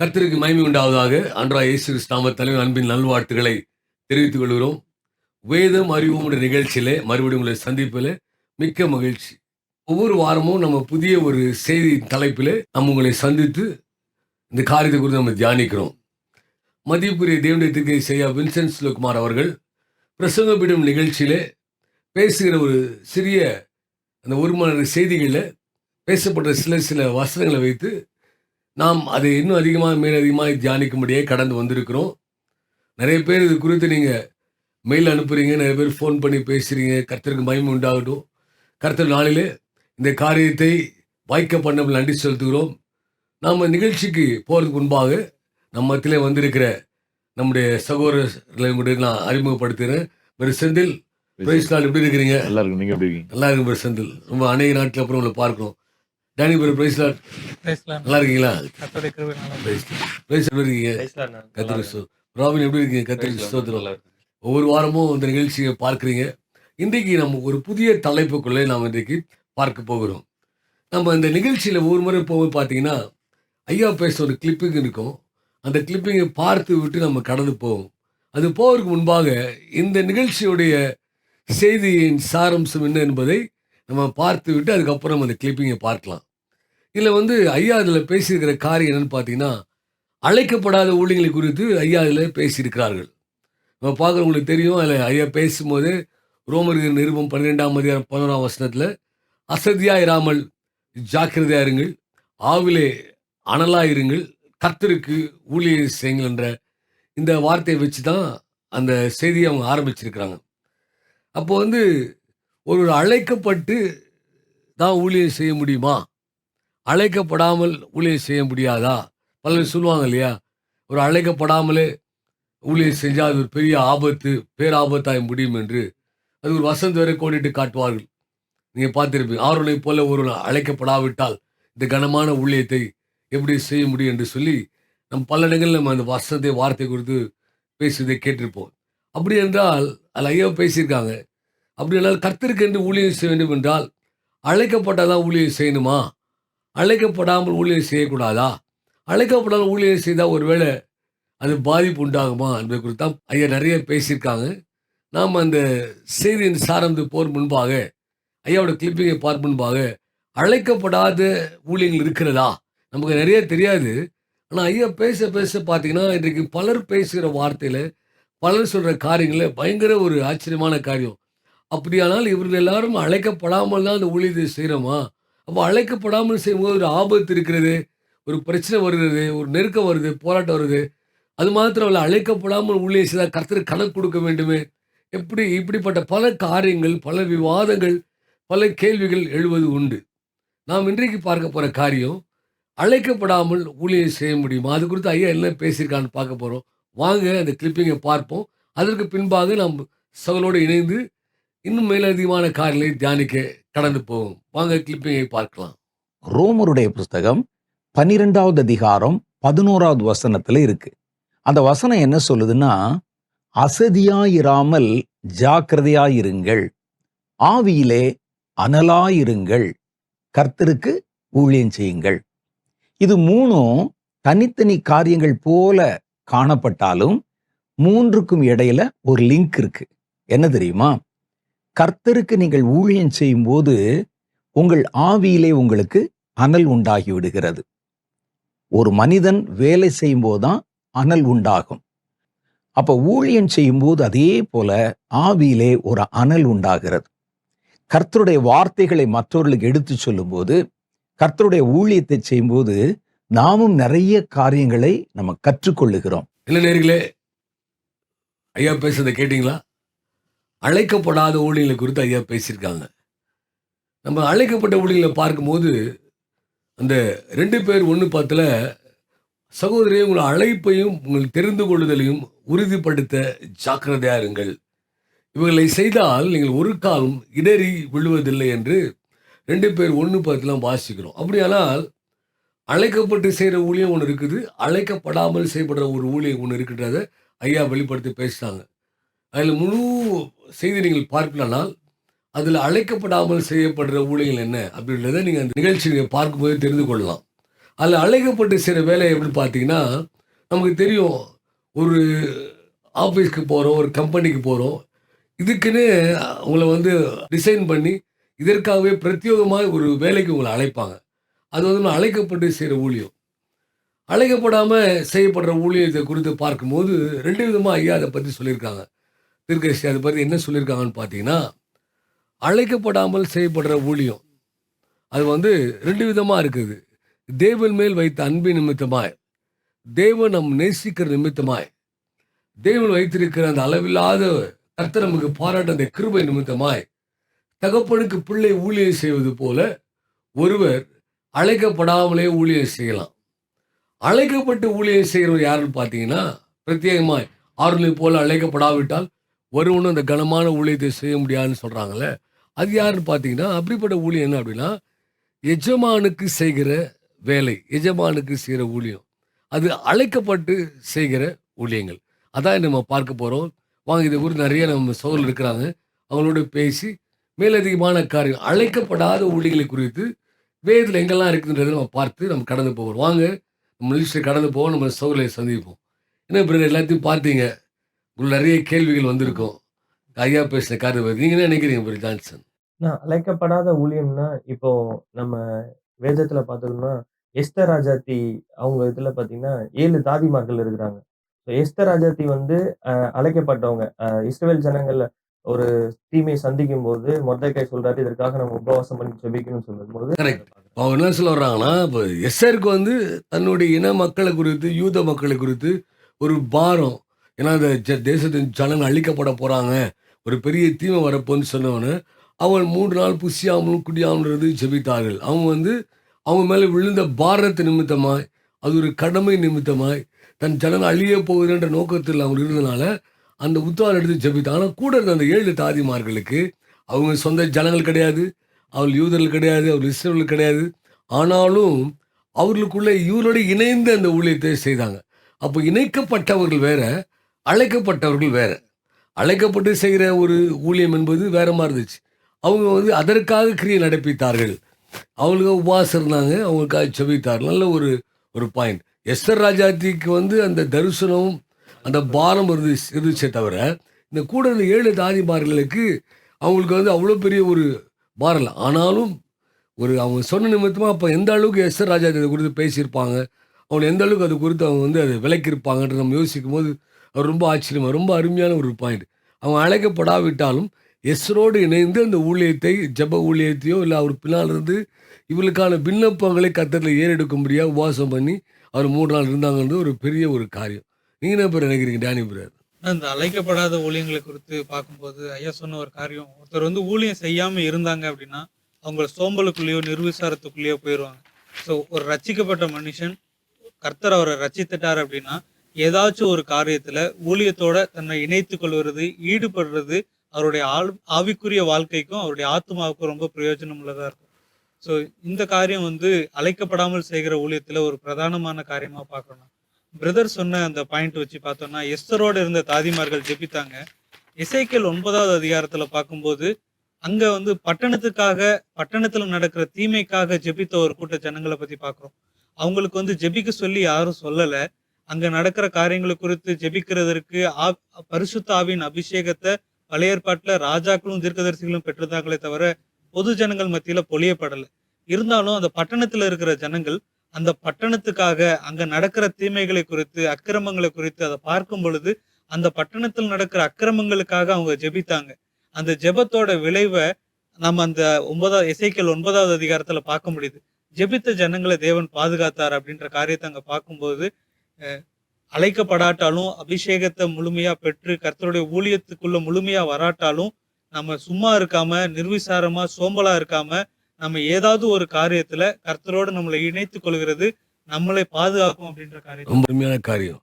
கர்த்தருக்கு மயமை உண்டாவதாக. அன்றா இயேசு நாம தலைவர் அன்பின் நல்வாழ்த்துக்களை தெரிவித்துக் கொள்கிறோம். வேதம் அறிவோம் நிகழ்ச்சியிலே மறுபடியும் உங்களை சந்திப்பில் மிக்க மகிழ்ச்சி. ஒவ்வொரு வாரமும் நம்ம புதிய ஒரு செய்தி தலைப்பில் நம்ம உங்களை சந்தித்து இந்த காரியத்தை குறித்து நம்ம தியானிக்கிறோம். மதிப்புரிய தேவனுடைய திருக்கை செய்யா வின்சென்ட் சுலகுமார் அவர்கள் பிரசங்கப்பீடம் நிகழ்ச்சியிலே பேசுகிற ஒரு சிறிய அந்த ஒரு மணி செய்திகளில் பேசப்பட்ட சில சில வசனங்களை வைத்து நாம் அதை இன்னும் அதிகமாக மேலதிகமாக தியானிக்கும்படியே கடந்து வந்திருக்கிறோம். நிறைய பேர் இது குறித்து நீங்கள் மெயில் அனுப்புறீங்க நிறைய பேர் ஃபோன் பண்ணி பேசுகிறீங்க கர்த்தருக்கு மகிமை உண்டாகட்டும். கர்த்தர் நாளிலே இந்த காரியத்தை வாய்க்க பண்ண நன்றி செலுத்துகிறோம். நாம் நிகழ்ச்சிக்கு போகிறதுக்கு முன்பாக நம்ம மத்தியிலே வந்திருக்கிற நம்முடைய சகோதரர்களை கூட நான் அறிமுகப்படுத்துகிறேன். ஒரு செந்தில் பிரைஸ் நாள் எப்படி இருக்கிறீங்க? நல்லா இருக்கும். நீங்க எப்படி நல்லா இருக்கு ப்ரோ செந்தில். ரொம்ப அநேக நாட்கள் அப்புறம் உங்களை பார்க்கிறோம். டேனி ப்ரோ பிரைஸ் லாட் பேசலாம் நல்லா இருக்கீங்களா. பிரைஸ் எப்படி இருக்கீங்க? கத்திரி ராபின் எப்படி இருக்கீங்க? கத்திரி ஸ்தோத்திரம். ஒவ்வொரு வாரமும் இந்த நிகழ்ச்சியை பார்க்குறீங்க. இன்றைக்கு நம்ம ஒரு புதிய தலைப்புக்குள்ளே நாம் இன்றைக்கு பார்க்க போகிறோம். நம்ம இந்த நிகழ்ச்சியில் ஒரு முறை போகும்போது பார்த்தீங்கன்னா ஐயா பேச ஒரு கிளிப்பிங் இருக்கும். அந்த கிளிப்பிங்கை பார்த்து விட்டு நம்ம கடந்து போவோம். அது போவதற்கு முன்பாக இந்த நிகழ்ச்சியுடைய செய்தியின் சாரம்சம் என்ன என்பதை நம்ம பார்த்து விட்டு அதுக்கப்புறம் அந்த கிளிப்பிங்கை பார்க்கலாம். இதில் வந்து ஐயா அதில் பேசியிருக்கிற காரியம் என்னன்னு பார்த்தீங்கன்னா அழைக்கப்படாத ஊழியர்களை குறித்து ஐயா அதில் பேசியிருக்கிறார்கள். நம்ம பார்க்குறவங்களுக்கு தெரியும் அதில் ஐயா பேசும்போது ரோமர்கள் நிருபம் பன்னிரெண்டாம் அதிகாரம் பதினோராம் வசனத்தில் அசதியாக இராமல் ஜாக்கிரதையா இருங்கள் ஆவிலே அனலாக இருங்கள் கர்த்தருக்கு ஊழியர் செய்யுங்கள் என்ற இந்த வார்த்தையை வச்சு தான் அந்த செய்தியை அவங்க ஆரம்பிச்சிருக்கிறாங்க. அப்போ வந்து ஒரு அழைக்கப்பட்டு தான் ஊழியர் செய்ய முடியுமா? அழைக்கப்படாமல் ஊழியர் செய்ய முடியாதா? பலர் சொல்லுவாங்க இல்லையா? ஒரு அழைக்கப்படாமலே ஊழியர் செஞ்சால் அது ஒரு பெரிய ஆபத்து பேராபத்தாய் முடியும் என்று. அது ஒரு வசந்த் வரை கோடிட்டு காட்டுவார்கள். நீங்கள் பார்த்துருப்பீங்க. ஆர்வனை போல ஒரு அழைக்கப்படாவிட்டால் இந்த கனமான ஊழியத்தை எப்படி செய்ய முடியும் என்று சொல்லி நம் பல இடங்களில் நம்ம அந்த வசந்தை வார்த்தை குறித்து பேசுவதை கேட்டிருப்போம். அப்படி என்றால் அதில் ஐயா பேசியிருக்காங்க. அப்படி என்றால் கர்த்தருக்கு என்று ஊழியம் செய்ய வேண்டும் என்றால் அழைக்கப்பட்டதான் ஊழியம் செய்யணுமா? அழைக்கப்படாமல் ஊழியர் செய்யக்கூடாதா? அழைக்கப்படாமல் ஊழியர் செய்தால் ஒருவேளை அது பாதிப்பு உண்டாகுமா என்பதை குறித்து தான் ஐயா நிறைய பேசியிருக்காங்க. நாம் அந்த செய்தியின் சார்ந்து போர் முன்பாக ஐயாவோட கிளிப்பிங்கை பார்க்க முன்பாக அழைக்கப்படாத ஊழியங்கள் இருக்கிறதா? நமக்கு நிறைய தெரியாது. ஆனால் ஐயா பேச பேச பார்த்தீங்கன்னா இன்றைக்கு பலர் பேசுகிற வார்த்தையில் பலர் சொல்கிற காரியங்களில் பயங்கர ஒரு ஆச்சரியமான காரியம். அப்படியானால் இவர்கள் எல்லாரும் அழைக்கப்படாமல் தான் அந்த ஊழியத்தை செய்கிறோமா அப்போ அழைக்கப்படாமல் செய்யும்போது ஒரு ஆபத்து இருக்கிறது ஒரு பிரச்சனை வருகிறது ஒரு நெருக்கம் வருது போராட்டம் வருது. அது மாத்திரம் இல்லை அழைக்கப்படாமல் உள்ளே செய்தால் கருத்து கணக்கு கொடுக்க வேண்டுமே. எப்படி இப்படிப்பட்ட பல காரியங்கள் பல விவாதங்கள் பல கேள்விகள் எழுவது உண்டு. நாம் இன்றைக்கு பார்க்க போகிற காரியம் அழைக்கப்படாமல் ஊழியம் செய்ய முடியுமா? அது குறித்து ஐயா என்ன பேசியிருக்கான்னு பார்க்க போகிறோம் வாங்க அந்த கிளிப்பிங்கை பார்ப்போம். அதற்கு பின்பாக நாம் சகலோடு இணைந்து இன்னும் மேலதிகமான காரியங்களை தியானிக்க கடந்து போவோம். வாங்க கிளிப்பிங்கை பார்க்கலாம். ரோமருடைய புஸ்தகம் பன்னிரெண்டாவது அதிகாரம் பதினோராவது வசனத்துல இருக்கு. அந்த வசனம் என்ன சொல்லுதுன்னா அசதியாயிராமல் ஜாக்கிரதையாயிருங்கள். ஆவியிலே அனலாயிருங்கள். கர்த்தருக்கு ஊழியம் செய்யுங்கள். இது மூணும் தனித்தனி காரியங்கள் போல காணப்பட்டாலும் மூன்றுக்கும் இடையில ஒரு லிங்க் இருக்கு. என்ன தெரியுமா? கர்த்தருக்கு நீங்கள் ஊழியம் செய்யும்போது உங்கள் ஆவியிலே உங்களுக்கு அனல் உண்டாகி விடுகிறது. ஒரு மனிதன் வேலை செய்யும் போதுதான் அனல் உண்டாகும். அப்ப ஊழியம் செய்யும்போது அதே போல ஆவியிலே ஒரு அனல் உண்டாகிறது. கர்த்தருடைய வார்த்தைகளை மற்றவர்களுக்கு எடுத்து சொல்லும்போது கர்த்தருடைய ஊழியத்தை செய்யும்போது நாமும் நிறைய காரியங்களை நம்ம கற்றுக்கொள்ளுகிறோம். இல்லை நேர்களே ஐயா பேசுறதை கேட்டிங்களா? அழைக்கப்படாத ஊழியர்களை குறித்து ஐயா பேசியிருக்காங்க. நம்ம அழைக்கப்பட்ட ஊழியர்களை பார்க்கும்போது அந்த ரெண்டு பேர் ஒன்று பத்தில் சகோதரியை உங்கள் அழைப்பையும் உங்கள் தெரிந்து கொள்ளுதலையும் உறுதிப்படுத்த ஜாக்கிரதையாக இருங்கள். இவர்களை செய்தால் நீங்கள் ஒரு காலம் இடறி விழுவதில்லை என்று ரெண்டு பேர் ஒன்று பத்தில் வாசிக்கிறோம். அப்படியானால் அழைக்கப்பட்டு செய்கிற ஊழியம் ஒன்று இருக்குது. அழைக்கப்படாமல் செய்யப்படுற ஒரு ஊழியம் ஒன்று இருக்கின்றத ஐயா வெளிப்படுத்தி பேசினாங்க. அதில் முழு செய்தி நீங்கள் பார்க்கலானால் அதில் அழைக்கப்படாமல் செய்யப்படுற ஊழியர்கள் என்ன அப்படின்றத நீங்கள் அந்த நிகழ்ச்சியை பார்க்கும்போது தெரிந்து கொள்ளலாம். அதில் அழைக்கப்பட்டு செய்கிற வேலை எப்படி பார்த்தீங்கன்னா நமக்கு தெரியும் ஒரு ஆஃபீஸ்க்கு போகிறோம் ஒரு கம்பெனிக்கு போகிறோம் இதுக்குன்னு உங்களை வந்து டிசைன் பண்ணி இதற்காகவே பிரத்யேகமாக ஒரு வேலைக்கு உங்களை அழைப்பாங்க. அது வந்து நம்ம அழைக்கப்பட்டு செய்கிற ஊழியம். அழைக்கப்படாமல் செய்யப்படுற ஊழியத்தை குறித்து பார்க்கும்போது ரெண்டு விதமாக ஐயா அதை பற்றி சொல்லியிருக்காங்க. திருக்கசி அதை பற்றி என்ன சொல்லியிருக்காங்கன்னு பார்த்தீங்கன்னா அழைக்கப்படாமல் செய்யப்படுற ஊழியம். அது வந்து ரெண்டு விதமாக இருக்குது. தேவன் மேல் வைத்த அன்பின் நிமித்தமாய் தேவன் நம் நேசிக்கிற நிமித்தமாய் தேவன் வைத்திருக்கிற அந்த அளவில்லாத கர்த்தர் நமக்கு பாராட்ட அந்த கிருபை நிமித்தமாய் தகப்பனுக்கு பிள்ளை ஊழியம் செய்வது போல ஒருவர் அழைக்கப்படாமலே ஊழியம் செய்யலாம். அழைக்கப்பட்டு ஊழியம் செய்கிறவர் யாருன்னு பார்த்தீங்கன்னா பிரத்யேகமாய் ஆறுநிலை போல அழைக்கப்படாவிட்டால் வருவனும் அந்த கனமான ஊழியத்தை செய்ய முடியாதுன்னு சொல்கிறாங்கல்ல அது யாருன்னு பார்த்தீங்கன்னா அப்படிப்பட்ட ஊழியம் என்ன அப்படின்னா எஜமானுக்கு செய்கிற வேலை எஜமானுக்கு செய்கிற ஊழியம். அது அழைக்கப்பட்டு செய்கிற ஊழியங்கள். அதான் நம்ம பார்க்க போகிறோம் வாங்க இதை குறித்து நிறைய நம்ம சோழல் இருக்கிறாங்க. அவங்களோட பேசி மேலதிகமான காரியம் அழைக்கப்படாத ஊழியங்களை குறித்து வேதில் எங்கெல்லாம் இருக்குன்றதை நம்ம பார்த்து நம்ம கடந்து போகிறோம் வாங்க நம்ம லிஸ்ட்டை கடந்து போவோம் நம்ம சோழலை சந்திப்போம். என்ன பிரதர் எல்லாத்தையும் பார்த்தீங்க? உங்களுக்கு நிறைய கேள்விகள் வந்திருக்கும் ஐயா பேசின காரியம் நீங்கள் என்ன நினைக்கிறீங்க ஜான்சன் நான் அழைக்கப்படாத ஊழியம்னா, இப்போ நம்ம வேதத்துல பார்த்தோம்னா, எஸ்தர் ராஜாத்தி அவங்க இதுல பார்த்தீங்கன்னா, 7 தாதிமார்கள் இருக்கிறாங்க. எஸ்தர் ராஜாத்தி வந்து அழைக்கப்பட்டவங்க. அ இஸ்ரவேல் ஜனங்கள்ல ஒரு தீமையை சந்திக்கும்போது, மொர்தெகாய் சொல்றாரு, இதற்காக நம்ம உபவாசம் பண்ணி ஜெபிக்கணும்னு சொல்லும்போது கரெக்ட் அவங்க என்ன சொல்ல வர்றாங்கன்னா இப்போ எஸ்ஸருக்கு வந்து தன்னுடைய இன மக்களை குறித்து யூத மக்களை குறித்து ஒரு பாரம் ஏன்னா இந்த ஜ- தேசத்தின் ஜனங்கள் அழிக்கப்பட போகிறாங்க ஒரு பெரிய தீமை வரப்போன்னு சொன்னவொன்னே அவன் மூன்று நாள் புசியாமலும் குடியாமலும் ஜெபித்தார்கள். அவங்க வந்து அவங்க மேலே விழுந்த பாரத்து நிமித்தமாய் அது ஒரு கடமை நிமித்தமாய் தன் ஜனங்கள் அழிய போகுதுன்ற நோக்கத்தில் அவங்க இருந்தனால அந்த உத்தால் எடுத்து ஜெபித்தான். ஆனால் கூட இருந்த அந்த ஏழு தாதிமார்களுக்கு அவங்க சொந்த ஜனங்கள் கிடையாது அவள் யூதர்கள் கிடையாது அவர் இஸ்ரேல் கிடையாது. ஆனாலும் அவர்களுக்குள்ளே இவரோடு இணைந்து அந்த ஊழியத்தை செய்தாங்க. அப்போ இணைக்கப்பட்டவர்கள் வேற அழைக்கப்பட்டவர்கள் வேறு. அழைக்கப்பட்டு செய்கிற ஒரு ஊழியம் என்பது வேற மாதிரி இருந்துச்சு. அவங்க வந்து அதற்காக கிரியை நடப்பித்தார்கள். அவங்களுக்கு உபவாசம் இருந்தாங்க அவங்களுக்காக செவித்தார் நல்ல ஒரு ஒரு பாயிண்ட் எஸ்தர் ராஜாத்திக்கு வந்து அந்த தரிசனம் அந்த பாரம் இருந்து இருந்துச்சே தவிர இந்த கூட இருந்த ஏழு தாதிமார்களுக்கு அவங்களுக்கு வந்து அவ்வளோ பெரிய ஒரு பாரம் இல்லை. ஆனாலும் ஒரு அவங்க சொன்ன நிமித்தமாக அப்போ எந்த அளவுக்கு எஸ்ஆர் ராஜா இதை குறித்து பேசியிருப்பாங்க அவங்க எந்த அளவுக்கு அது குறித்து அவங்க வந்து அதை விளக்கியிருப்பாங்கன்ற நம்ம யோசிக்கும் போது அவர் ரொம்ப ஆச்சரியமாக ரொம்ப அருமையான ஒரு பாயிண்ட் அவங்க அழைக்கப்படாவிட்டாலும் எஸ்ரோடு இணைந்து அந்த ஊழியத்தை ஜெப ஊழியத்தையோ இல்லை அவர் பின்னால் இருந்து இவளுக்கான விண்ணப்பங்களை கத்தத்தில் ஏறெடுக்கும்படியாக உபவாசம் பண்ணி அவர் மூன்று நாள் இருந்தாங்கன்றது ஒரு பெரிய ஒரு காரியம். நீங்கள் என்ன பேர் நினைக்கிறீங்க டேனி பிரதர் அந்த அழைக்கப்படாத ஊழியங்களை குறித்து பார்க்கும்போது ஐயா சொன்ன ஒரு காரியம் ஒருத்தர் வந்து ஊழியம் செய்யாமல் இருந்தாங்க அப்படின்னா அவங்க சோம்பலுக்குள்ளேயோ நிர்விசாரத்துக்குள்ளேயோ போயிடுவாங்க ஸோ ஒரு ரட்சிக்கப்பட்ட மனுஷன் கர்த்தர் அவரை ரச்சித்துட்டார் அப்படின்னா ஏதாச்சும் ஒரு காரியத்துல ஊழியத்தோட தன்னை இணைத்துக் கொள்வது ஈடுபடுறது அவருடைய ஆள் ஆவிக்குரிய வாழ்க்கைக்கும் அவருடைய ஆத்மாவுக்கும் ரொம்ப பிரயோஜனம் உள்ளதா இருக்கும். ஸோ இந்த காரியம் வந்து அழைக்கப்படாமல் செய்கிற ஊழியத்துல ஒரு பிரதானமான காரியமா பார்க்கணும். பிரதர் சொன்ன அந்த பாயிண்ட் வச்சு பார்த்தோம்னா எஸ்தரோட இருந்த தாதிமார்கள் ஜெபித்தாங்க. இசைக்கல் ஒன்பதாவது அதிகாரத்துல பார்க்கும்போது அங்க வந்து பட்டணத்துக்காக பட்டணத்துல நடக்கிற தீமைக்காக ஜெபித்த ஒரு கூட்ட ஜனங்களை பத்தி பாக்குறோம் அவங்களுக்கு வந்து ஜெபிக்க சொல்லி யாரும் சொல்லலை. அங்க நடக்கிற காரியங்களை குறித்து ஜெபிக்கிறதற்கு ஆ- பரிசுத்த அபிஷேகத்தை பழைய ஏற்பாட்டுல ராஜாக்களும் தீர்க்கதரிசிகளும் பெற்றிருந்தாங்களே தவிர பொது ஜனங்கள் மத்தியில பொழியப்படலை. இருந்தாலும் அந்த பட்டணத்துல இருக்கிற ஜனங்கள் அந்த பட்டணத்துக்காக அங்க நடக்கிற தீமைகளை குறித்து அக்கிரமங்களை குறித்து அதை பார்க்கும் பொழுது அந்த பட்டணத்தில் நடக்கிற அக்கிரமங்களுக்காக அவங்க ஜெபித்தாங்க. அந்த ஜெபத்தோட விளைவை நம்ம அந்த ஒன்பதாவது இசைக்கல் ஒன்பதாவது அதிகாரத்துல பார்க்க முடியுது. ஜெபித்த ஜனங்களை தேவன் பாதுகாத்தார் அப்படின்ற காரியத்தை அங்க பார்க்கும்போது அழைக்கப்படாட்டாலும் அபிஷேகத்தை முழுமையா பெற்று கர்த்தருடைய ஊழியத்துக்குள்ள முழுமையா வராட்டாலும் நம்ம சும்மா இருக்காம நிர்விசாரமா சோம்பலா இருக்காம நம்ம ஏதாவது ஒரு காரியத்துல கர்த்தரோடு நம்மளை இணைத்து கொள்கிறது நம்மளை பாதுகாக்கும் அப்படின்ற காரியம் ரொம்ப உண்மையான காரியம்.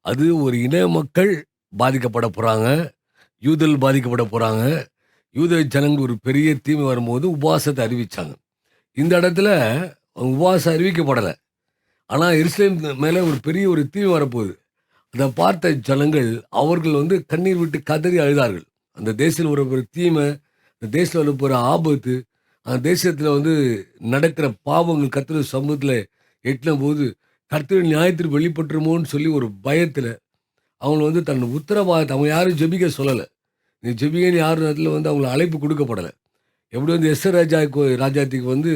அது ஒரு இன மக்கள் பாதிக்கப்பட போகிறாங்க யூதல் பாதிக்கப்பட போகிறாங்க யூத ஜனங்கள் ஒரு பெரிய தீமை வரும்போது உபவாசத்தை அறிவிச்சாங்க. இந்த இடத்துல உபவாசம் அறிவிக்கப்படலை. ஆனால் எருசலேம் மேலே ஒரு பெரிய ஒரு தீமை வரப்போகுது. அதை பார்த்த ஜனங்கள் அவர்கள் வந்து கண்ணீர் விட்டு கதறி அழுதார்கள். அந்த தேசத்தில் ஒரு ஒரு தீமை அந்த தேசத்தில் ஒரு ஒரு ஆபத்து அந்த தேசத்தில் வந்து நடக்கிற பாவங்கள் கத்திர சமூகத்தில் எட்டின போது கர்த்தர் நியாயத்தில் வெளிப்பட்டுருமோன்னு சொல்லி ஒரு பயத்தில் அவங்க வந்து தன் உத்தரவாதத்தை அவங்க யாரும் ஜெபிக்க சொல்லலை. நீ ஜெபிகன்னு யாரும் இடத்துல வந்து அவங்களை அழைப்பு கொடுக்கப்படலை. எப்படி வந்து எஸ் ராஜா ராஜாத்திக்கு வந்து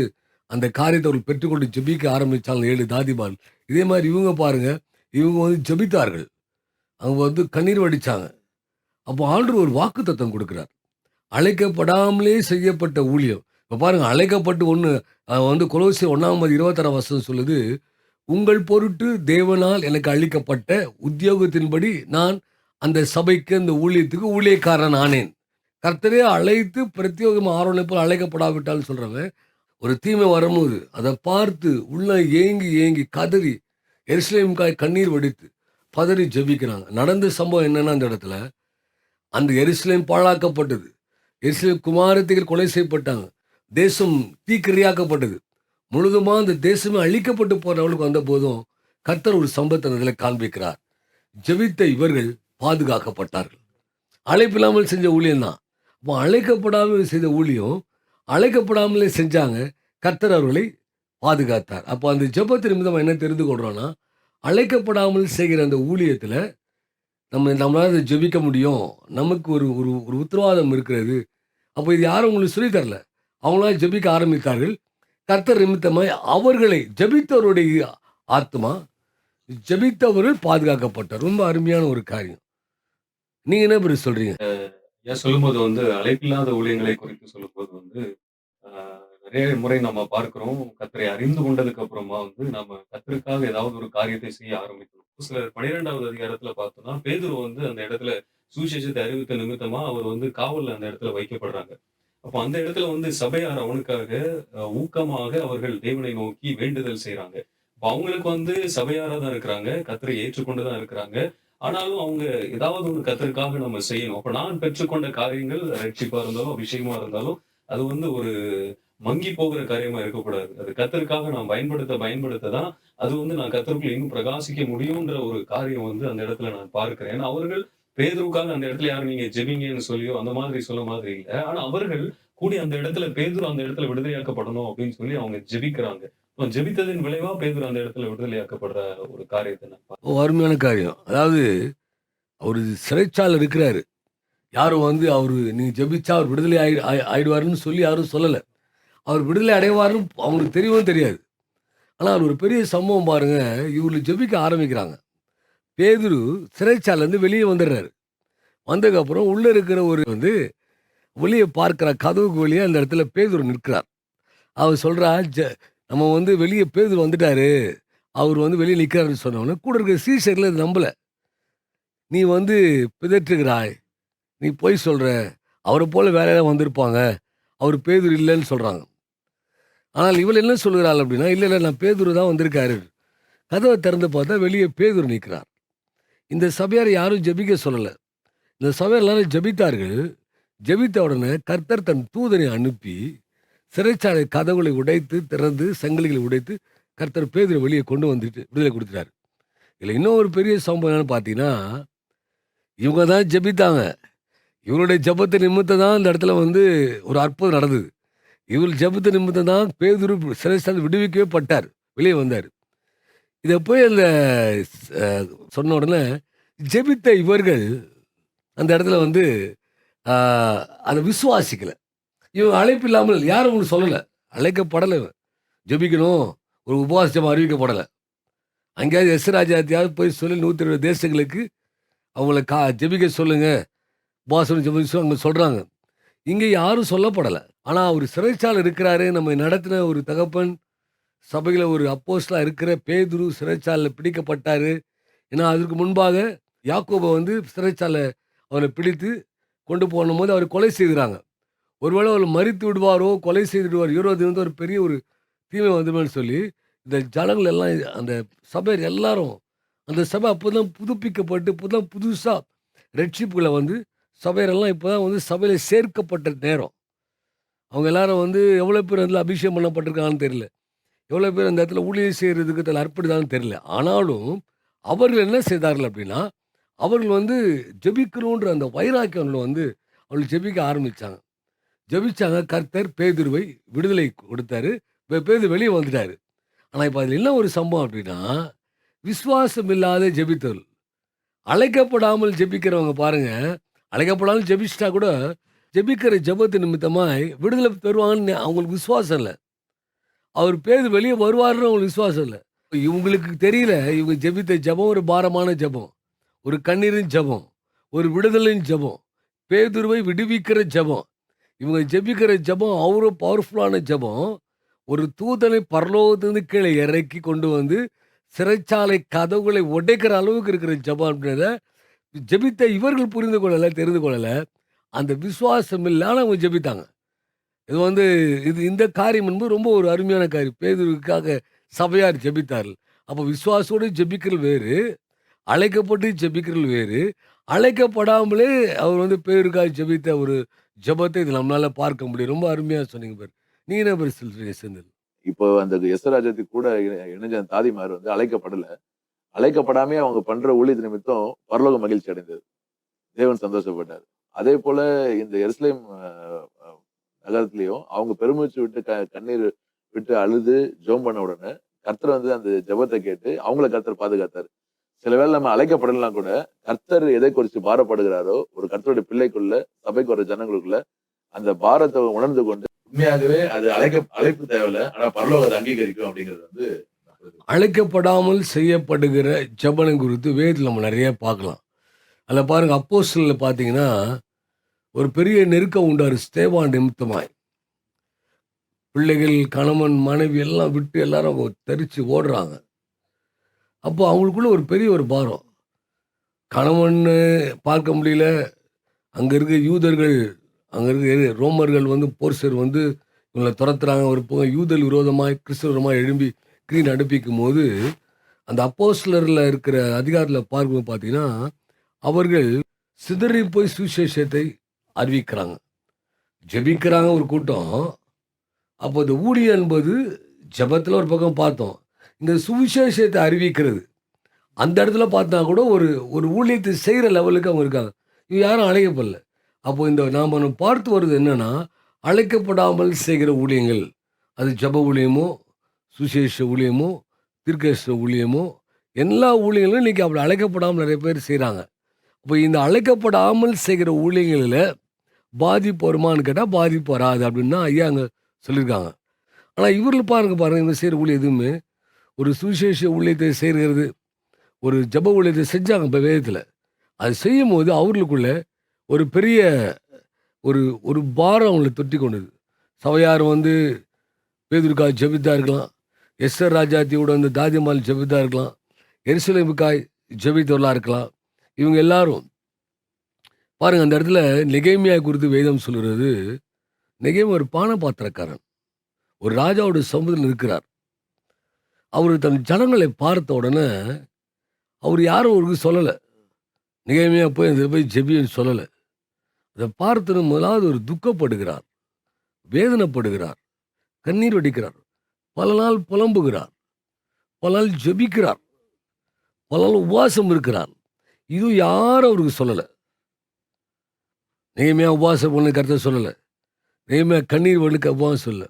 அந்த காரியத்தை அவர்கள் பெற்றுக்கொண்டு ஜெபிக்க ஆரம்பித்தாங்க ஏழு தாதிமான் இதே மாதிரி இவங்க பாருங்கள் இவங்க வந்து ஜெபித்தார்கள். அவங்க வந்து கண்ணீர் வடித்தாங்க அப்போ ஆண்டு ஒரு வாக்கு தத்துவம் கொடுக்குறார். அழைக்கப்படாமலே செய்யப்பட்ட ஊழியம். இப்போ பாருங்கள் அழைக்கப்பட்டு ஒன்று வந்து கொலோசி ஒன்றாம் இருபத்தாறாம் வருஷம் சொல்லுது உங்கள் பொருட்டு தேவனால் எனக்கு அளிக்கப்பட்ட உத்தியோகத்தின்படி நான் அந்த சபைக்கு அந்த ஊழியத்துக்கு ஊழியக்காரன் ஆனேன் கர்த்தரே அழைத்து பிரத்யோகம் ஆரோனை போல் அழைக்கப்படாவிட்டால் சொல்கிறவன் ஒரு தீமை வரும்போது அதை பார்த்து உள்ள ஏங்கி ஏங்கி கதறி எருசலேமுக்காய் கண்ணீர் வடித்து பதறி ஜெபிக்கிறாங்க. நடந்த சம்பவம் என்னன்னா அந்த இடத்துல அந்த எருசலேம் பாழாக்கப்பட்டது. எருசலேம் குமாரத்திகள் கொலை செய்யப்பட்டாங்க. தேசம் தீக்கிரையாக்கப்பட்டது. முழுதுமா அந்த தேசமே அழிக்கப்பட்டு போறவளுக்கு வந்த போதும் கர்த்தர் ஒரு சம்பவத்தை அதில் காண்பிக்கிறார். ஜெபித்த இவர்கள் பாதுகாக்கப்பட்டார்கள். அழைப்பில்லாமல் செஞ்ச ஊழியம் தான் அப்போ அழைக்கப்படாமல் செய்த ஊழியம் அழைக்கப்படாமலே செஞ்சாங்க. கர்த்தர் அவர்களை பாதுகாத்தார். அப்போ அந்த ஜபத்தின் நிமித்தம் என்ன தெரிந்து கொள்கிறோன்னா அழைக்கப்படாமல் செய்கிற அந்த ஊழியத்தில் நம்ம நம்மளால அதை ஜெபிக்க முடியும். நமக்கு ஒரு ஒரு ஒரு உத்தரவாதம் இருக்கிறது. அப்போ இது யாரும் உங்களுக்கு சொல்லித்தரல தரல. அவங்களா ஜெபிக்க ஆரம்பித்தார்கள். கர்த்தர் நிமித்தமாய் அவர்களை ஜெபித்தவருடைய ஆத்மா ஜபித்தவர்கள் பாதுகாக்கப்பட்டார். ரொம்ப அருமையான ஒரு காரியம். நீங்க என்ன பெரிய சொல்றீங்க? ஏன் சொல்லும்போது வந்து அழைப்பில்லாத ஊழியங்களை குறித்து சொல்லும்போது வந்து ஆஹ், நிறைய முறை நம்ம பார்க்கிறோம். கத்தரை அறிந்து கொண்டதுக்கு அப்புறமா வந்து நம்ம கத்தருக்காக ஏதாவது ஒரு காரியத்தை செய்ய ஆரம்பிக்கணும். சில பன்னிரெண்டாவது அதிகாரத்துல பார்த்தோம்னா பேதுரு வந்து அந்த இடத்துல சுவிசேஷத்தை அறிவித்த நிமித்தமா அவர் வந்து காவல்ல அந்த இடத்துல வைக்கப்படுறாங்க. அப்போ அந்த இடத்துல வந்து சபையார் அவனுக்காக அஹ், ஊக்கமாக அவர்கள் தேவனை நோக்கி வேண்டுதல் செய்யறாங்க இப்போ அவங்களுக்கு வந்து சபையாரா தான் இருக்கிறாங்க கத்தரை ஏற்றுக்கொண்டு தான் இருக்கிறாங்க. ஆனாலும் அவங்க ஏதாவது ஒரு கத்தருக்காக நம்ம செய்யணும். அப்ப நான் பெற்றுக்கொண்ட காரியங்கள் ரட்சிப்பா இருந்தாலும் விஷயமா இருந்தாலும் அது வந்து ஒரு மங்கி போகிற காரியமா இருக்கக்கூடாது. அது கத்தருக்காக நான் பயன்படுத்த பயன்படுத்த தான் அது வந்து நான் கத்தருக்குள்ள இன்னும் பிரகாசிக்க முடியும்ன்ற ஒரு காரியம் வந்து அந்த இடத்துல நான் பார்க்கிறேன். ஏன்னா அவர்கள் பேதுருக்காக அந்த இடத்துல யாரும் நீங்க ஜெபிங்கன்னு சொல்லியோ அந்த மாதிரி சொல்ல மாதிரி இல்லை. ஆனா அவர்கள் கூடி அந்த இடத்துல பேதுரு அந்த இடத்துல விடுதலையாக்கப்படணும் அப்படின்னு சொல்லி அவங்க ஜெபிக்கிறாங்க. ஜெபித்ததின் விளைவா பேதுரு அந்த இடத்துல விடுதலையாக்கப்படுற ஒரு காரியத்தை நான் அருமையான காரியம். அதாவது அவர் சிறைச்சாலை இருக்கிறாரு. யாரும் வந்து அவர் நீங்கள் ஜெபிச்சா அவர் விடுதலை ஆயி ஆயி- ஆயிடுவாருன்னு சொல்லி யாரும் சொல்லலை. அவர் விடுதலை அடைவாருன்னு அவங்களுக்கு தெரியவும் தெரியாது. ஆனால் அவர் ஒரு பெரிய சம்பவம் பாருங்கள் இவர்கள் ஜெபிக்க ஆரம்பிக்கிறாங்க. பேதுரு சிறைச்சாலேருந்து வெளியே வந்துடுறாரு. வந்ததுக்கப்புறம் உள்ளே இருக்கிற ஒரு வந்து வெளியே பார்க்குற கதவுக்கு வெளியே அந்த இடத்துல பேதுரு நிற்கிறார். அவர் சொல்கிறா ஜ நம்ம வந்து வெளியே பேதுரு வந்துட்டாரு. அவர் வந்து வெளியே நிற்கிறாருன்னு சொன்னவொடனே கூட இருக்கிற சீசரில் இது நம்பலை. நீ வந்து பிதற்றுகிறாய். நீ போய் சொல்கிற அவரை போல் வேலையெல்லாம் வந்திருப்பாங்க. அவர் பேதூர் இல்லைன்னு சொல்கிறாங்க ஆனால் இவள் என்ன சொல்கிறாள் அப்படின்னா இல்லை இல்லை நான் பேதுரு தான் வந்திருக்காரு. கதவை திறந்து பார்த்தா வெளியே பேதூர் நிற்கிறார். இந்த சபையார் யாரும் ஜெபிக்க சொல்லலை. இந்த சபையார் எல்லாரும் ஜெபித்தார்கள். ஜெபித்த உடனே கர்த்தர் தன் தூதனை அனுப்பி சிறைச்சாலை கதவுகளை உடைத்து திறந்து சங்கிலிகளை உடைத்து கர்த்தர் பேதுரை வெளியே கொண்டு வந்துட்டு விடுதலை கொடுத்துட்டாரு. இதில் இன்னும் ஒரு பெரிய சம்பவம் என்னன்னு பார்த்தீங்கன்னா இவங்க தான் ஜெபித்தாங்க. இவருடைய ஜபத்தை நிமித்தம் தான் இந்த இடத்துல வந்து ஒரு அற்புதம் நடந்தது. இவர் ஜபத்தை நிமித்தம் தான் பேதுரு சிறைச்சாலை விடுவிக்கவே பட்டார். வெளியே வந்தார். இதை போய் அந்த சொன்ன உடனே ஜெபித்த இவர்கள் அந்த இடத்துல வந்து அதை விசுவாசிக்கலை. இவன் அழைப்பு இல்லாமல் யாரும் ஒன்று சொல்லலை. அழைக்கப்படலை இவன். ஜெபிக்கணும். ஒரு உபவாசம் அறிவிக்கப்படலை. அங்கேயாவது எஸ் ராஜாத்தியாவது போய் சொல்லி நூற்றி இருபது தேசங்களுக்கு அவங்கள கா ஜெபிக்க சொல்லுங்கள் உபவாசம் ஜெபிக்க அவங்க சொல்கிறாங்க இங்கே யாரும் சொல்லப்படலை. ஆனால் அவர் சிறைச்சாலை இருக்கிறாரு. நம்ம நடத்தின ஒரு தகப்பன் சபையில் ஒரு அப்போஸ்டலாக இருக்கிற பேதுரு சிறைச்சாலில் பிடிக்கப்பட்டார். ஏன்னா அதற்கு முன்பாக யாக்கோபை வந்து சிறைச்சாலை அவனை பிடித்து கொண்டு போகும்போது அவர் கொலை செய்கிறாங்க ஒருவேளை அவர் மறித்து விடுவாரோ கொலை செய்து விடுவார் இருபது வந்து ஒரு பெரிய ஒரு தீமை வந்துடுமென்னு சொல்லி இந்த ஜனங்கள் எல்லாம் அந்த சபையர் எல்லாரும் அந்த சபை அப்போ தான் புதுப்பிக்கப்பட்டு புதுதான் புதுசாக ரட்சிப்புகளை வந்து சபையரெல்லாம் இப்போ தான் வந்து சபையில் சேர்க்கப்பட்ட நேரம். அவங்க எல்லாரும் வந்து எவ்வளோ பேர் அதில் அபிஷேகம் பண்ணப்பட்டிருக்காங்கன்னு தெரியல. எவ்வளோ பேர் அந்த இடத்துல ஊழியர் செய்கிறதுக்கு அதில் அர்ப்பணிதான்னு தெரியல. ஆனாலும் அவர்கள் என்ன செய்தார்கள் அப்படின்னா அவர்கள் வந்து ஜெபிக்கணுன்ற அந்த வைராக்கியம் வந்து அவர்கள் ஜெபிக்க ஆரம்பித்தாங்க ஜெபிச்சாங்க. கர்த்தர் பேதுருவை விடுதலை கொடுத்தாரு. பேது வெளியே வந்துட்டார். ஆனால் இப்போ அதில் என்ன ஒரு சம்பவம் அப்படின்னா, விஸ்வாசம் இல்லாத ஜெபித்தல். அழைக்கப்படாமல் ஜெபிக்கிறவங்க பாருங்கள் அழைக்க போனாலும் ஜெபிச்சிட்டா கூட, ஜெபிக்கிற ஜெபத்து நிமித்தமாய் விடுதலை பெறுவாங்கன்னு அவங்களுக்கு விசுவாசம் இல்லை அவர் பேர் வெளியே வருவாருன்னு அவங்களுக்கு விசுவாசம் இல்லை இவங்களுக்கு தெரியல, இவங்க ஜெபித்த ஜெபம் ஒரு பாரமான ஜெபம். ஒரு கண்ணீரின் ஜெபம். ஒரு விடுதலின் ஜெபம். பேதுருவை விடுவிக்கிற ஜெபம். இவங்க ஜெபிக்கிற ஜெபம் அவ்வளோ பவர்ஃபுல்லான ஜெபம். ஒரு தூதனை பரலோகத்திலிருந்து கீழே இறக்கி கொண்டு வந்து, சிறைச்சாலை கதவுகளை உடைக்கிற அளவுக்கு இருக்கிற ஜெபம் அப்படின்றத, ஜெபித்த இவர்கள் புரிந்து கொள்ளலை தெரிந்து கொள்ளலை அந்த விசுவாசம் இல்லாமல் அவங்க ஜெபித்தாங்க. இது வந்து இது இந்த காரியம் என்பது ரொம்ப ஒரு அருமையான காரியம். பேதுருக்காக சபையார் ஜெபித்தார்கள். அப்போ விசுவாசோடு ஜெபிக்கிறது வேறு, அழைக்கப்பட்டு ஜெபிக்கிறது வேறு. அழைக்கப்படாமலே அவர் வந்து பேருக்காக ஜெபித்த ஒரு ஜெபத்தை இது நம்மளால் பார்க்க முடியும். ரொம்ப அருமையாக சொன்னீங்க பேர் நீங்கள் என்ன பேர் சொல்றீங்க செந்தில்? இப்போ அந்த எஸ்தர் கூட இணைஞ்ச தாதிமார் வந்து அழைக்கப்படலை அழைக்கப்படாமே அவங்க பண்ற ஊழியத்து நிமித்தம் பரலோக மகிழ்ச்சி அடைந்தது. தேவன் சந்தோஷப்பட்டார். அதேபோல இந்த எருசலேம் நகரத்திலையும் அவங்க பெருமூச்சு விட்டு க கண்ணீர் விட்டு அழுது ஜெபம் பண்ண உடனே, கர்த்தர் வந்து அந்த ஜபத்தை கேட்டு அவங்கள கர்த்தர் பாதுகாத்தாரு. சில வேளை நம்ம அழைக்கப்படலாம் கூட, கர்த்தர் எதை குறித்து பாரப்படுகிறாரோ, ஒரு கர்த்தருடைய பிள்ளைக்குள்ள, சபைக்கு வர ஜனங்களுக்குள்ள, அந்த பாரத்தை உணர்ந்து கொண்டு, உண்மையாகவே அது அழைக்க அழைப்பு தேவையில்ல. ஆனா பரலோகத்தை அங்கீகரிக்கும் அப்படிங்கிறது வந்து அழைக்கப்படாமல் செய்யப்படுகிற ஜெபனம் குறித்து வேதத்தில் நம்ம நிறைய பார்க்கலாம். அதில் பாருங்கள் அப்போ அப்போஸ்தலர்ல பார்த்தீங்கன்னா, ஒரு பெரிய நெருக்கம் உண்டாரு ஸ்தேவான் நிமித்தமாய். பிள்ளைகள், கணவன், மனைவி எல்லாம் விட்டு எல்லாரும் தரித்து ஓடுறாங்க. அப்போ அவங்களுக்குள்ள ஒரு பெரிய ஒரு பாரம். கணவன்னு பார்க்க முடியல. அங்கே இருக்க யூதர்கள், அங்கே இருக்க ரோமர்கள் வந்து போர்சர் வந்து இவங்கள துரத்துறாங்க. ஒரு பக்கம் யூதர் விரோதமாய், கிறிஸ்தவ ஸ்க்ரீன் அனுப்பிக்கும் போது அந்த அப்போஸ்லரில் இருக்கிற அதிகாரத்தில் பார்க்கும்போது பார்த்தீங்கன்னா, அவர்கள் சிதறி போய் சுவிசேஷத்தை அறிவிக்கிறாங்க. ஜெபிக்கிறாங்க ஒரு கூட்டம். அப்போ இந்த ஊழியம் என்பது ஜபத்தில் ஒரு பக்கம் பார்த்தோம். இந்த சுவிசேஷத்தை அறிவிக்கிறது. அந்த இடத்துல பார்த்தா கூட ஒரு ஒரு ஊழியத்தை செய்கிற லெவலுக்கு அவங்க இருக்காங்க. இவங்க யாரும் அழைக்கப்படல. அப்போ இந்த நாம் பார்த்து வருது என்னென்னா அழைக்கப்படாமல் செய்கிற ஊழியங்கள். அது ஜெப ஊழியமோ, சுசேஷ ஊழியமோ, தீர்க்கதரிசன ஊழியமோ, எல்லா ஊழியங்களும் இன்றைக்கி அப்படி அழைக்கப்படாமல் நிறைய பேர் செய்கிறாங்க இப்போ இந்த அழைக்கப்படாமல் செய்கிற ஊழியங்களில் பாதிப்பு வருமான்னு கேட்டால் பாதிப்பு வராது அப்படின்னு தான் ஐயா அங்கே சொல்லியிருக்காங்க. ஆனால் இவர்கள் பாருங்க பாருங்க இவங்க செய்கிற ஊழியம் எதுவுமே, ஒரு சுவிசேஷ ஊழியத்தை செய்கிறது ஒரு ஜெப ஊழியத்தை செஞ்சாங்க இப்போ வேதத்தில் அது செய்யும் போது அவர்களுக்குள்ள ஒரு பெரிய ஒரு ஒரு பாரம் அவங்கள தொட்டி கொண்டது. சபையார் வந்து பேதுருக்கா ஜெபித்தா இருக்கலாம். எஸ்தர் ராஜாத்தியோட அந்த தாதிமால் ஜெபித்தா இருக்கலாம். எருசலேமுக்காய் ஜெபித்தவர்களா இருக்கலாம். இவங்க எல்லாரும் பாருங்கள் அந்த இடத்துல நெகேமியா குறித்து வேதம் சொல்கிறது நெகேமியா ஒரு பான பாத்திரக்காரன். ஒரு ராஜாவோட சமூகத்தில் இருக்கிறார். அவர் தன் ஜனங்களை பார்த்த உடனே, அவர் யாரும் அவருக்கு சொல்லலை நெகேமியா போய் அந்த போய் ஜெபின்னு சொல்லலை அதை பார்த்து முதலாவது ஒரு துக்கப்படுகிறார். வேதனைப்படுகிறார். கண்ணீர் வடிக்கிறார். பல நாள் புலம்புகிறார். பல நாள் ஜெபிக்கிறார். பல நாள் உபவாசம் இருக்கிறார். இது யாரும் அவருக்கு சொல்லலை நெகேமியா உபவாசம் பண்ண கருத்தை சொல்லலை நெகேமியா கண்ணீர் வடிக்க உபவாசம் சொல்லலை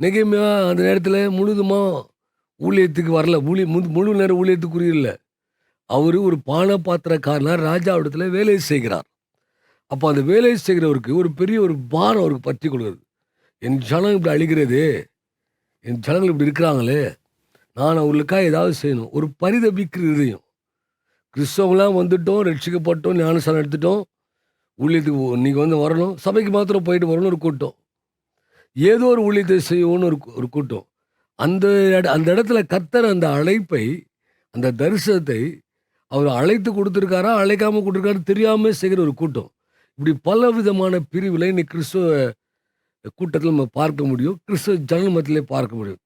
நெகேமியா அந்த நேரத்தில் முழுதுமா ஊழியத்துக்கு வரல. ஊழிய முழு முழு நேரம் ஊழியத்துக்குரிய இல்லை அவர் ஒரு பான பாத்திரக்காரனா ராஜாவிடத்துல வேலை செய்கிறார். அப்போ அந்த வேலை செய்கிறவருக்கு ஒரு பெரிய ஒரு பாரம் அவருக்கு பற்றி கொடுக்குறது என் ஜனம் இப்படி அழிகிறதே! என் ஜனங்கள் இப்படி இருக்கிறாங்களே! நான் அவர்களுக்காக ஏதாவது செய்யணும். ஒரு பரிதபிக்கிற இதயம். கிறிஸ்தவங்களாம் வந்துட்டோம், ரட்சிக்கப்பட்டோம், ஞானசாரம் எடுத்துட்டோம். ஊழியத்துக்கு நீங்க வந்து வரணும். சபைக்கு மாத்திரம் போயிட்டு வரணும் ஒரு கூட்டம். ஏதோ ஒரு ஊழியத்தை செய்யணும்னு ஒரு ஒரு கூட்டம். அந்த அந்த இடத்துல கத்தர் அந்த அழைப்பை, அந்த தரிசனத்தை அவர் அழைத்து கொடுத்துருக்காரா அழைக்காமல் கொடுத்துருக்காருன்னு தெரியாமல் செய்கிற ஒரு கூட்டம். இப்படி பல விதமான பிரிவில் இன்னைக்கு கிறிஸ்துவ கூட்டத்தில் நம்ம பார்க்க முடியும். கிறிஸ்துவ ஜனங்கள் மதத்திலே பார்க்க முடியும்.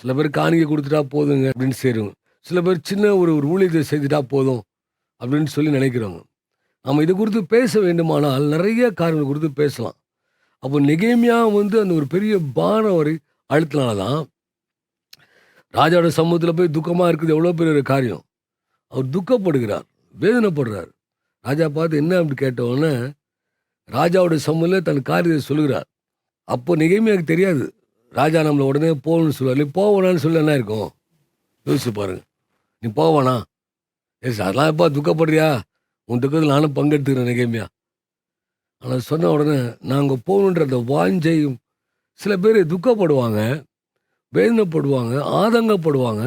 சில பேர் காணிக்கை கொடுத்துட்டா போதுங்க அப்படின்னு செய்றவங்க. சில பேர் சின்ன ஒரு ஒரு ஊழியத்தை செய்துட்டா போதும் அப்படின்னு சொல்லி நினைக்கிறவங்க. நம்ம இது குறித்து பேச வேண்டுமானால் நிறைய காரியங்கள் குறித்து பேசலாம். அப்போ நிகைமையாக வந்து அந்த ஒரு பெரிய பான ஒரு அழுத்தினால தான், ராஜாவோட சமூகத்தில் போய் துக்கமாக இருக்குது எவ்வளோ பெரிய ஒரு காரியம். அவர் துக்கப்படுகிறார். வேதனைப்படுறார். ராஜா பார்த்து என்ன அப்படி கேட்டவுடனே ராஜாவோட சமூகத்தில் தன் காரியத்தை சொல்லுகிறார். அப்போ நெகேமியாவுக்கு தெரியாது. ராஜா நம்மளை உடனே போகணும்னு சொல்லுவார். போ சொல்ல என்ன இருக்கும்? யோசிச்சு பாருங்க. நீ போவானா எஸ் அதெல்லாம் எப்பா துக்கப்படுறியா? உன் துக்கத்தில் நானும் பங்கெடுத்துக்கிறேன் நிகழ்மையா? ஆனால் சொன்ன உடனே நாங்கள் போகணுன்ற அந்த வாஞ்சையும் சில பேர் துக்கப்படுவாங்க வேதனைப்படுவாங்க ஆதங்கப்படுவாங்க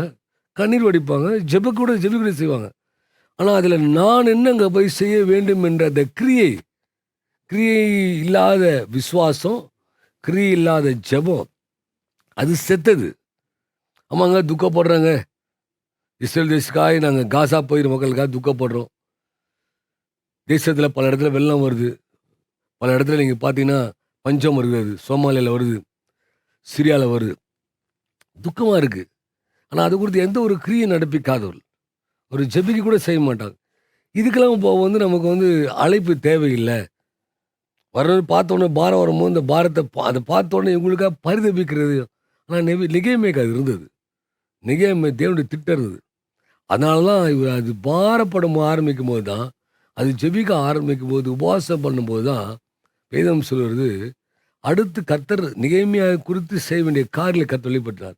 கண்ணீர் வடிப்பாங்க ஜெப கூட ஜெபி கூட செய்வாங்க. ஆனால் அதில் நான் என்னங்க போய் செய்ய வேண்டும் என்ற அந்த கிரியை கிரியை இல்லாத விசுவாசம் கிரி இல்லாத ஜெபம். அது செத்தது. ஆமாங்க துக்கப்படுறாங்க. இஸ்ரேல் தேசக்காய் நாங்கள் காசா போயிரு மக்களுக்காக துக்கப்படுறோம். தேசத்தில் பல இடத்துல வெள்ளம் வருது. பல இடத்துல நீங்கள் பார்த்தீங்கன்னா பஞ்சம் வருகிறது சோமாலியில் வருது. சிரியாவில் வருது. துக்கமாக இருக்குது ஆனால் அது குறித்து எந்த ஒரு கிரியை நடப்பிக்காதவர்கள். ஒரு ஜெபிக்கு கூட செய்ய மாட்டாங்க. இதுக்கெல்லாம் இப்போ வந்து நமக்கு வந்து அழைப்பு தேவையில்லை. வர்றது பார்த்தோன்னே பாரம் வரும்போது இந்த பாரத்தை அதை பார்த்தோன்னே இவங்களுக்காக பரிதபிக்கிறது. ஆனால் நெவி நிகைமைக்கு அது இருந்தது. நிகைமை தேவனுடைய திட்டம் இருந்தது. அதனால தான் இவர் அது பாரப்படம் ஆரம்பிக்கும் போது தான் அது ஜெபிக்க ஆரம்பிக்கும் போது உபவாசம் பண்ணும்போது தான் வேதம் சொல்கிறது அடுத்து கர்த்தர் நிகைமையாக குறித்து செய்ய வேண்டிய காரில் கர்த்தர் வெளிப்பட்டார்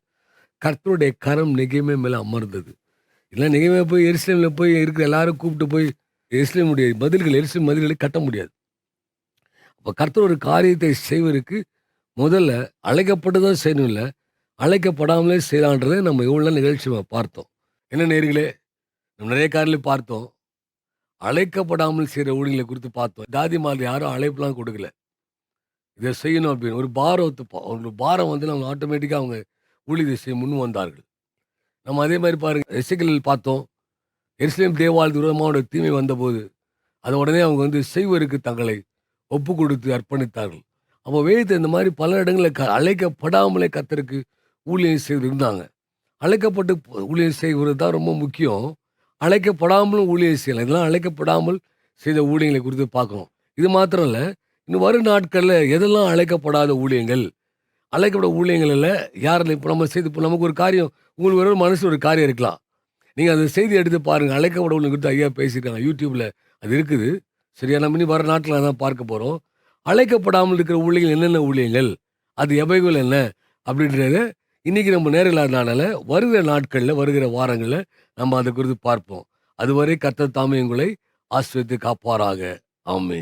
கர்த்தருடைய கரம் நிகைமை மேலே அமர்ந்தது. இல்லை நிகைமையாக போய் எரிசிலமில் போய் இருக்கிற எல்லாரும் கூப்பிட்டு போய் எரிசிலமுடைய பதில்கள் எரிசிலம் பதில்களை கட்ட முடியாது. இப்போ கர்த்தர் ஒரு காரியத்தை செய்வதற்கு முதல்ல அழைக்கப்பட்டு தான் செய்யணும் இல்லை அழைக்கப்படாமலே செய்யலான்றதை நம்ம எவ்வளோ நிகழ்ச்சி பார்த்தோம். என்ன நேர்களே நம்ம நிறைய காரில் பார்த்தோம். அழைக்கப்படாமல் செய்கிற ஊழியர்களை குறித்து பார்த்தோம். ஜாதி மாதிரி யாரும் அழைப்புலாம் கொடுக்கல. இதை செய்யணும் அப்படின்னு ஒரு பாரத்தை பா- ஒரு பாரம் வந்து அவங்க ஆட்டோமேட்டிக்காக அவங்க ஊழியத்தை செய்ய முன் வந்தார்கள். நம்ம அதே மாதிரி பாருங்க எசைக்கலில் பார்த்தோம். எருசலேம் தேவாலயத்து விரோதமாக தீமை வந்தபோது அதை உடனே அவங்க வந்து செய்வருக்கு தங்களை ஒப்பு கொடுத்து அர்ப்பணித்தார்கள். அப்போ வேதத்தை இந்த மாதிரி பல இடங்களில் க அழைக்கப்படாமலே கத்தருக்கு ஊழியம் செய்து இருந்தாங்க. அழைக்கப்பட்டு ஊழியம் செய்வது தான் ரொம்ப முக்கியம். அழைக்கப்படாமலும் ஊழியம் செய்யலாம். இதெல்லாம் அழைக்கப்படாமல் செய்த ஊழியங்களை குறித்து பார்க்கணும். இது மாத்திரம் இல்லை இன்னும் வரும் நாட்களில் எதெல்லாம் அழைக்கப்படாத ஊழியங்கள்? அழைக்கப்பட ஊழியங்களில் இல்லை. யாரில் இப்போ நம்ம செய்து இப்போ நமக்கு ஒரு காரியம் உங்களுக்கு ஒரு மனசு ஒரு காரியம் இருக்கலாம். நீங்கள் அந்த செய்தி எடுத்து பாருங்கள் அழைக்கப்பட ஊழியம் குறித்து ஐயா பேசியிருக்காங்க. யூடியூப்பில் அது இருக்குது. சரியா? நம்ம இனி வர நாட்டில் தான் பார்க்க போகிறோம் அழைக்கப்படாமல் இருக்கிற ஊழியர்கள் என்னென்ன ஊழியங்கள் அது எவைகள் என்ன? அப்படின்றத இன்னைக்கு நம்ம நேரில்லாதனால வருகிற நாட்களில் வருகிற வாரங்களில் நம்ம அதை குறித்து பார்ப்போம். அதுவரை கத்த தாமியங்களை ஆசிரியத்து காப்பாராக. ஆமே